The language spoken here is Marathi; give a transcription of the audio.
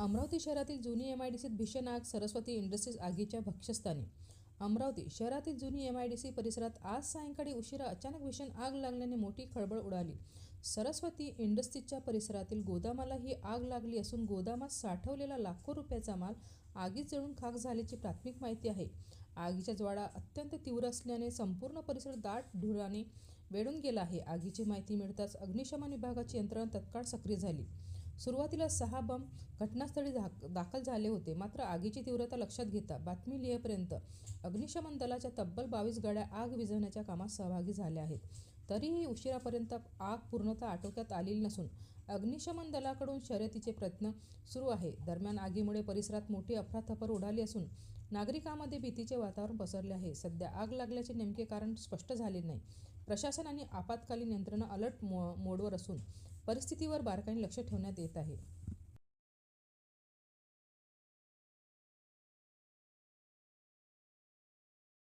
अमरावती शहरातील जुनी एम आय डी सीत भीषण आग सरस्वती इंडस्ट्रीज आगीच्या भक्ष्यस्थानी. अमरावती शहरातील जुनी एम आय डी सी परिसरात आज सायंकाळी उशिरा अचानक भीषण आग लागल्याने मोठी खळबळ उडाली. सरस्वती इंडस्ट्रीजच्या परिसरातील गोदामाला ही आग लागली असून गोदामात साठवलेला लाखो रुपयाचा माल आगीत जळून खाक झाल्याची प्राथमिक माहिती आहे. आगीच्या ज्वाळा अत्यंत तीव्र असल्याने संपूर्ण परिसर दाट धुराने वेढून गेला आहे. आगीची माहिती मिळताच अग्निशमन विभागाची यंत्रणा तत्काळ सक्रिय झाली. सुरुवातीला सहा बंब घटनास्थळी दाखल झाले होते. मात्र आगीची तीव्रता लक्षात घेता बातमी लिहेपर्यंत अग्निशमन दलाच्या तब्बल बावीस गाड्या आग विझवण्याच्या कामात सहभागी झाल्या आहेत. तरीही उशिरापर्यंत आग पूर्णतः आटोक्यात आलेली नसून अग्निशमन दलाकडून शर्यतीचे प्रयत्न सुरू आहे. दरम्यान आगीमुळे परिसरात मोठी अफरातफर उडाली असून नागरिकांमध्ये भीतीचे वातावरण पसरले आहे. सध्या आग लागल्याचे नेमके कारण स्पष्ट झाले नाही. प्रशासन आणि आपत्कालीन यंत्रणा अलर्ट मो मोडवर असून परिस्थितीवर बारकाईने लक्ष ठेवण्यात येत आहे.